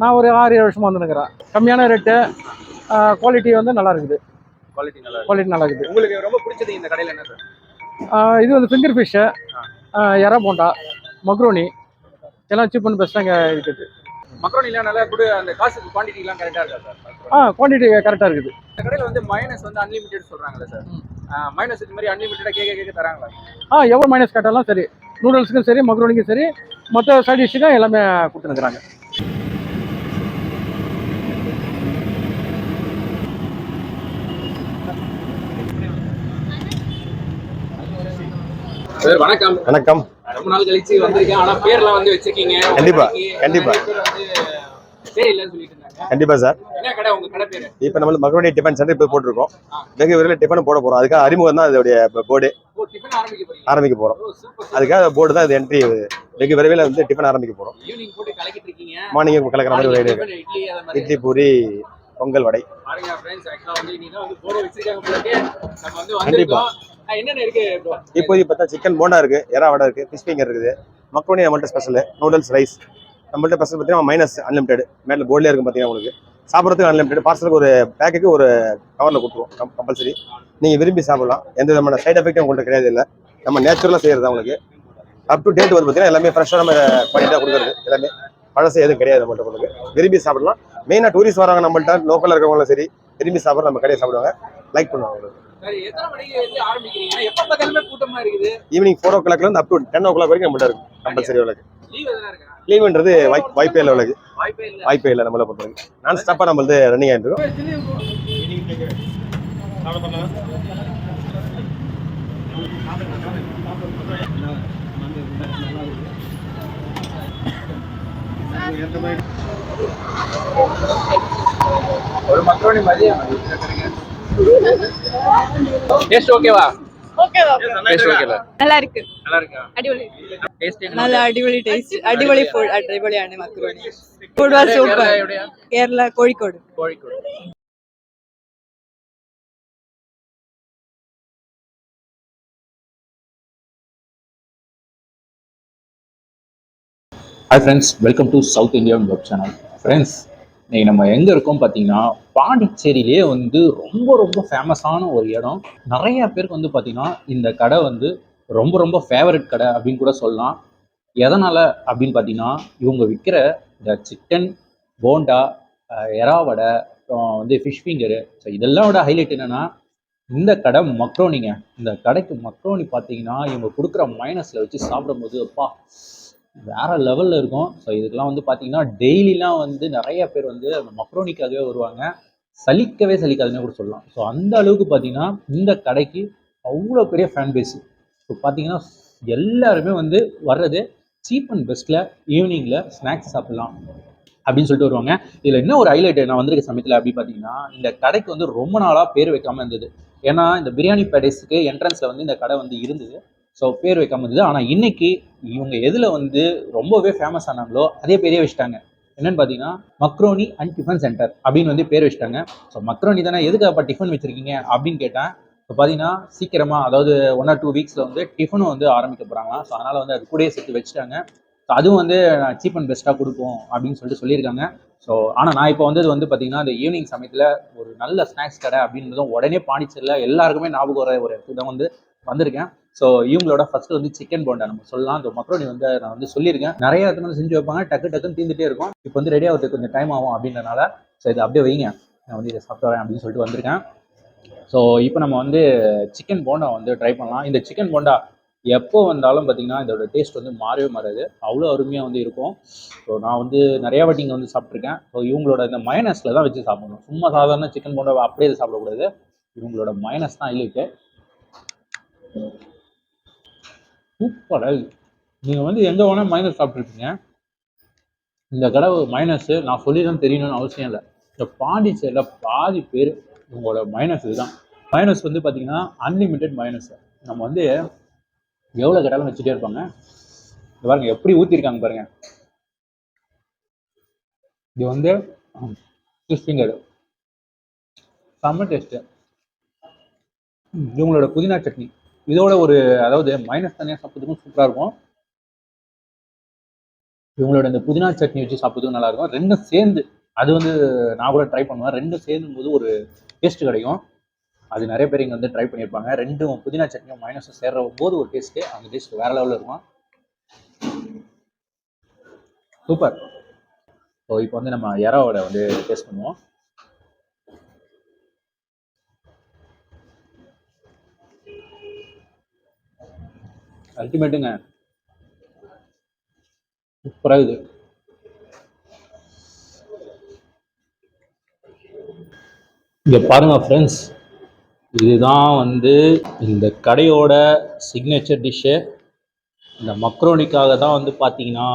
நான் ஒரு ஆறு ஏழு வருஷமாக வந்துருக்கிறேன் கம்மியான ரேட்டு குவாலிட்டி வந்து நல்லா இருக்குது. குவாலிட்டி நல்லா குவாலிட்டி நல்லா இருக்குது. உங்களுக்கு ரொம்ப பிடிச்சது இந்த கடையில என்ன சார்? இது வந்து ஃபிங்கர் ஃபிஷ்ஷு எறா போண்டா மக்ரோனி எல்லாம் சீப் அண்ட் பெஸ்ட்டாக இங்கே இருக்குது. மக்ரோனில நல்லா கூட அந்த காசு குவாண்டிட்டி எல்லாம் கரெக்டா இருக்கா சார்? ஆ குவான்டிட்டி கரெக்டாக இருக்குது. இந்த கடையில வந்து மைனஸ் வந்து அன்லிமிட்டட் சொல்றாங்கல்ல சார். மைனஸ் இது மாதிரி அன்லிமிட்டடா கேட்க கேட்க தராங்களா? ஆ எவ்வளோ மைனஸ் கேட்டாலும் சரி. நூடுல்ஸுக்கும் சரி மக்ரோனிக்கும் சரி மற்ற சைட் டிஷ்ஷுக்கும் எல்லாமே கொடுத்துருக்குறாங்க வணக்கம். வணக்கம். ரொம்ப நாள் கழிச்சு வந்திருக்கேன். ஆனா பேர்லாம் வந்து வச்சிருக்கீங்க. கண்டிப்பா, கண்டிப்பா. கண்டிப்பா சார். இப்போ நம்ம மகனுடைய டிஃபன் சென்டர் இப்போ போட்டிருக்கோம். வெகு விரைவில் டிஃபன் போட போறோம். அதுக்காக அறிமுகம் தான் அதோடைய போர்டு ஆரம்பிக்க போறோம். அதுக்காக போர்டு தான் இது என்ட்ரி வெகு விரைவில் வந்து டிஃபன் ஆரம்பிக்க போறோம். மார்னிங் கலக்கிற மாதிரி ஒரு இட்லி பூரி பொங்கல் வடை. கண்டிப்பா. என்னென்ன இருக்கு இப்போதைக்கு பார்த்தா சிக்கன் போண்டா இருக்கு எறா வடை இருக்கு ஃபிஷ் ஃபிங்கர் இருக்குது. மக்ரோனி நம்மள்ட்ட ஸ்பெஷல் நூடுல்ஸ் ரைஸ் நம்மள்ட்ட ஸ்பெஷல் பார்த்தீங்கன்னா மைனஸ் அன்லிமிடெட் மேலே போர்டில் இருக்கும் பார்த்தீங்கன்னா உங்களுக்கு. சாப்பிட்றதுக்கு அன்லிமிடெட் பார்சலுக்கு ஒரு பேக்குக்கு ஒரு கவரில் கொடுத்துருவோம் கம்பல்சரி நீங்கள் விரும்பி சாப்பிடலாம். எந்த விதமான சைட் எஃபெக்ட்டும் உங்கள்கிட்ட கிடையாது இல்லை. நம்ம நேச்சுரலாக செய்கிறது உங்களுக்கு. அப் டு டேட் வந்து பார்த்தீங்கன்னா எல்லாமே ஃப்ரெஷ்ஷாக நம்ம குவாலிட்டியாக கொடுக்குறது எல்லாமே. பழசு எதுவும் கிடையாது நம்மள்ட்ட உங்களுக்கு. விரும்பி சாப்பிடலாம். மெயினாக டூரிஸ்ட் வராங்க நம்மள்ட்ட லோக்கலில் இருக்கிறவங்களும் சரி விரும்பி சாப்பிட நம்ம கடையை சாப்பிடுவாங்க. லைக் பண்ணுவாங்க உங்களுக்கு. ஈவினிங் ஃபோர் ஓ கிளாக்லேருந்து up to ten o'clock வரைக்கும் நம்மள்ட்ட இருக்கும். கம்பல்சரி இருக்கா? லீவுன்றது வாய் வாய்ப்பே இல்லை உங்களுக்கு வாய்ப்பே இல்ல. நம்மளை பொறுத்தவரைக்கும் நான் ஸ்டாப்பாக நம்மளது ரன்னிங் ஆகிட்டு இருக்கோம். ஒரு மக்ரோனி மதியம். டேஸ்ட் ஓகேவா நல்லா இருக்கு அடிபொலி. நல்ல அடிபொலி டேஸ்ட் அடிபொலி. Food அடிபொலியான macaroni food was super Kerala Kozhikode. Kozhikode. Hi friends welcome to South Indian web channel friends இன்னைக்கு நம்ம எங்கே இருக்கோம் பார்த்தீங்கன்னா பாண்டிச்சேரியிலே வந்து ரொம்ப ரொம்ப ஃபேமஸான ஒரு இடம். நிறைய பேருக்கு வந்து பார்த்தீங்கன்னா இந்த கடை வந்து ரொம்ப ரொம்ப ஃபேவரட் கடை அப்படின்னு கூட சொல்லலாம். எதனால் அப்படின்னு பார்த்தீங்கன்னா இவங்க விற்கிற இந்த சிக்கன் போண்டா எறா வடை அப்புறம் வந்து ஃபிஷ் ஃபிங்கரு ஸோ இதெல்லாம் விட ஹைலைட் என்னென்னா இந்த கடை மக்ரோனிங்க இந்த கடைக்கு மக்ரோனி பார்த்தீங்கன்னா இவங்க கொடுக்குற மைனஸில் வச்சு சாப்பிடும்போது அப்பா வேற லெவலில் இருக்கும். ஸோ இதுக்கெல்லாம் வந்து பார்த்தீங்கன்னா டெய்லிலாம் வந்து நிறைய பேர் வந்து அந்த மக்ரோனிக்காகவே வருவாங்க. சலிக்கவே சலிக்காதுன்னு கூட சொல்லலாம். ஸோ அந்த அளவுக்கு பார்த்தீங்கன்னா இந்த கடைக்கு அவ்வளோ பெரிய ஃபேன் பேஸு ஸோ பார்த்தீங்கன்னா எல்லாருமே வந்து வர்றது சீப் அண்ட் பெஸ்ட்டில் ஈவினிங்கில் ஸ்நாக்ஸ் சாப்பிட்லாம் அப்படின்னு சொல்லிட்டு வருவாங்க. இதில் என்ன ஒரு ஹைலைட் நான் வந்திருக்க சமயத்தில் அப்படி பார்த்தீங்கன்னா இந்த கடைக்கு வந்து ரொம்ப நாளாக பேர் வைக்காமல் இருந்தது. ஏன்னா இந்த பிரியாணி பேடேஸுக்கு என்ட்ரன்ஸில் வந்து இந்த கடை வந்து இருந்தது. ஸோ பேர் வைக்காம இருந்தது. ஆனால் இன்னைக்கு இவங்க எதில் வந்து ரொம்பவே ஃபேமஸ் ஆனாங்களோ அதே பேரே வச்சுட்டாங்க. என்னன்னு பார்த்தீங்கன்னா மக்ரோனி அண்ட் டிஃபன் சென்டர் அப்படின்னு வந்து பேர் வச்சுட்டாங்க. ஸோ மக்ரோனி தானே எதுக்கு அப்போ டிஃபன் வச்சுருக்கீங்க அப்படின்னு கேட்டேன் இப்போ பார்த்தீங்கன்னா சீக்கிரமாக அதாவது ஒன் ஆர் டூ வீக்ஸில் வந்து டிஃபனும் வந்து ஆரம்பிக்க போகிறாங்களாம் ஸோ அதனால் வந்து அது கூடயே சேர்த்து வச்சுட்டாங்க. ஸோ அதுவும் வந்து நான் சீப் அண்ட் பெஸ்ட்டாக கொடுப்போம் அப்படின்னு சொல்லிட்டு சொல்லியிருக்காங்க. ஸோ ஆனால் நான் இப்போ வந்தது வந்து பார்த்தீங்கன்னா இந்த ஈவினிங் சமயத்தில் ஒரு நல்ல ஸ்நாக்ஸ் கடை அப்படின்றதும் உடனே பாண்டிச்சேரியில் எல்லாருக்குமே ஞாபகம் வர ஒரு இடத்துக்கு தான் வந்து வந்திருக்கேன். ஸோ இவங்களோட ஃபர்ஸ்ட் வந்து சிக்கன் போண்டா நம்ம சொல்லலாம். இந்த மக்ரோனி வந்து நான் வந்து சொல்லியிருக்கேன். நிறைய இடத்துல வந்து செஞ்சு வைப்பாங்க. டக்கு டக்குன்னு தீந்துட்டே இருக்கும். இப்போ வந்து ரெடி ஆகிறதுக்கு கொஞ்சம் டைம் ஆகும் அப்படின்றனால ஸோ இதை அப்படியே வைங்க. நான் வந்து இதை சாப்பிட்டு வரேன் அப்படின்னு சொல்லிட்டு வந்திருக்கேன். ஸோ இப்போ நம்ம வந்து சிக்கன் போண்டா வந்து ட்ரை பண்ணலாம். இந்த சிக்கன் போண்டா எப்போ வந்தாலும் பார்த்தீங்கன்னா இதோட டேஸ்ட் வந்து மாறவே மாறாது. அவ்வளோ அருமையாக வந்து இருக்கும். ஸோ நான் வந்து நிறைய வாட்டி இங்கே வந்து சாப்பிட்ருக்கேன் ஸோ இவங்களோட இந்த மைனஸில் தான் வச்சு சாப்பிடணும். சும்மா சாதாரண சிக்கன் போண்டா அப்படியே சாப்பிடக்கூடாது. இவங்களோட மைனஸ் தான் இல்லைக்கு சூப்பராக நீங்கள் வந்து எங்கே வேணால் மைனஸ் சாப்பிட்ருப்பீங்க இந்த கடை மைனஸு நான் சொல்லி தான் தெரியணும்னு அவசியம் இல்லை. இந்த பாண்டிச்சேரியில் பாதி பேர் உங்களோட மைனஸ் இதுதான். மைனஸ் வந்து பார்த்தீங்கன்னா அன்லிமிட்டெட் மைனஸ் நம்ம வந்து எவ்வளோ கேட்டாலும் வச்சுட்டே இருப்பாங்க. இது பாருங்கள் எப்படி ஊற்றிருக்காங்க பாருங்கள் இது வந்து ஃபிங்கர் செம்ம டேஸ்ட்டு இவங்களோட புதினா சட்னி. இதோட ஒரு அதாவது மைனஸ் தனியாக சாப்பிட்றதுக்கும் சூப்பராக இருக்கும். இவங்களோட இந்த புதினா சட்னி வச்சு சாப்பிட்றதுக்கும் நல்லா இருக்கும். ரெண்டும் சேர்ந்து அது வந்து நான் கூட ட்ரை பண்ணுவேன். ரெண்டும் சேர்ந்தும் போது ஒரு டேஸ்ட் கிடைக்கும். அது நிறைய பேர் இங்கே வந்து ட்ரை பண்ணியிருப்பாங்க. ரெண்டும் புதினா சட்னியும் மைனஸும் சேர்ற போது ஒரு டேஸ்ட்டு அந்த டேஸ்ட் வேற லெவலில் இருக்கும். சூப்பர் ஸோ இப்போ வந்து நம்ம இறாவோட வந்து டேஸ்ட் பண்ணுவோம்? அல்டிமேட்டுங்க. சூப்பராக இது இங்கே பாருங்க ஃப்ரெண்ட்ஸ் இதுதான் வந்து இந்த கடையோட சிக்னேச்சர் டிஷ்ஷு இந்த மக்ரோனிக்காக தான் வந்து பார்த்தீங்கன்னா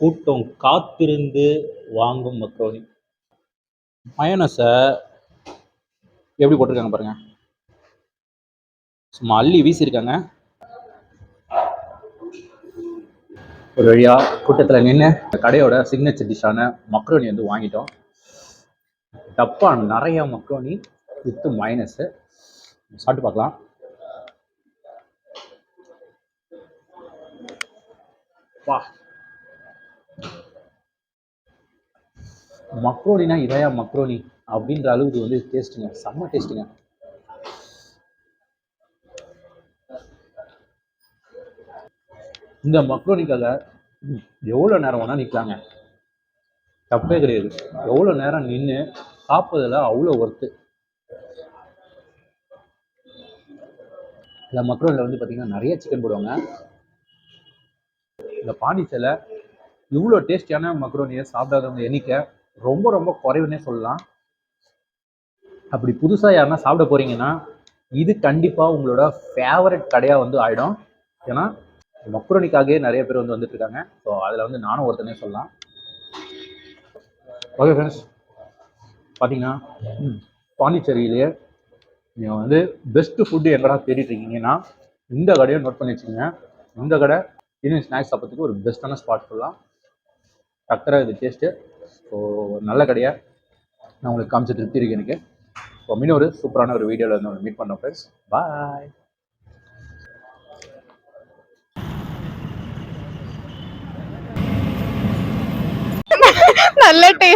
கூட்டம் காத்திருந்து வாங்கும் மக்ரோனி மயனஸை எப்படி போட்டிருக்காங்க பாருங்க. சும்மா அள்ளி வீசியிருக்காங்க. ஒரு வழியா கூட்டத்தில் நின்று கடையோட சிக்னேச்சர் டிஷ்ஷான மக்ரோனி வந்து வாங்கிட்டோம். டப்பா நிறைய மக்ரோனி வித்து மைனஸு சாப்பிட்டு பார்க்கலாம். வா. மக்ரோனினா இதையா மக்ரோனி அப்படின்ற அளவுக்கு வந்து டேஸ்ட்டுங்க செம்ம டேஸ்ட்டுங்க இந்த மக்ரோனிக்காக எவ்வளோ நேரம் வேணால் நிற்கலாங்க தப்பே கிடையாது. எவ்வளோ நேரம் நின்று சாப்பிட்றதுல அவ்வளோ ஒர்த்து இந்த மக்ரோனில் வந்து பார்த்திங்கன்னா நிறைய சிக்கன் போடுவாங்க. இந்த பாண்டிச்சேரியில் இவ்வளோ டேஸ்டியான மக்ரோனியை சாப்பிடாதவங்க எண்ணிக்கை ரொம்ப ரொம்ப குறைவுன்னே சொல்லலாம். அப்படி புதுசாக யாருன்னா சாப்பிட போகிறீங்கன்னா இது கண்டிப்பாக உங்களோட ஃபேவரட் கடையாக வந்து ஆகிடும் ஏன்னா மக்ரோனிக்காகவே நிறைய பேர் வந்து வந்துட்டு இருக்காங்க ஸோ அதில் வந்து நானும் ஒருத்தனே சொல்லலாம். ஓகே ஃப்ரெண்ட்ஸ் பார்த்தீங்கன்னா பாண்டிச்சேரியிலேயே நீங்கள் வந்து பெஸ்ட்டு ஃபுட்டு எங்கடா தேடிட்டு இருக்கீங்கன்னா இந்த கடையை நோட் பண்ணி வச்சுக்கோங்க. இந்த கடை இன்னும் ஸ்நாக்ஸ் சாப்பிட்றதுக்கு ஒரு பெஸ்ட்டான ஸ்பாட் சொல்லலாம் டக்கரை இது டேஸ்ட்டு ஸோ நல்ல கடையை நான் உங்களுக்கு காமிச்சு திருப்தி இருக்கு எனக்கு. ஸோ மீன் ஒரு சூப்பரான ஒரு வீடியோவில் வந்து மீட் பண்ணோம் ஃப்ரெண்ட்ஸ் பாய் చల్లటి